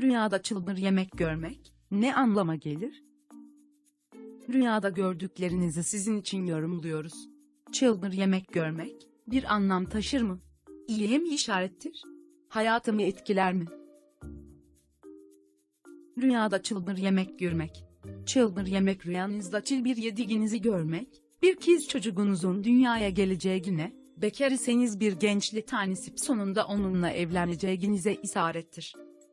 Rüyada çılgır yemek görmek ne anlama gelir? Rüyada gördüklerinizi sizin için yorumluyoruz. Çılgır yemek görmek bir anlam taşır mı? İyiye mi işarettir? Hayatımı etkiler mi? Rüyada çılgır yemek görmek. Çılgır yemek rüyanızda çil bir yediğinizi görmek, bir kız çocuğunuzun dünyaya geleceğine, bekar iseniz bir gençli tanesip sonunda onunla evleneceğinize isarettir.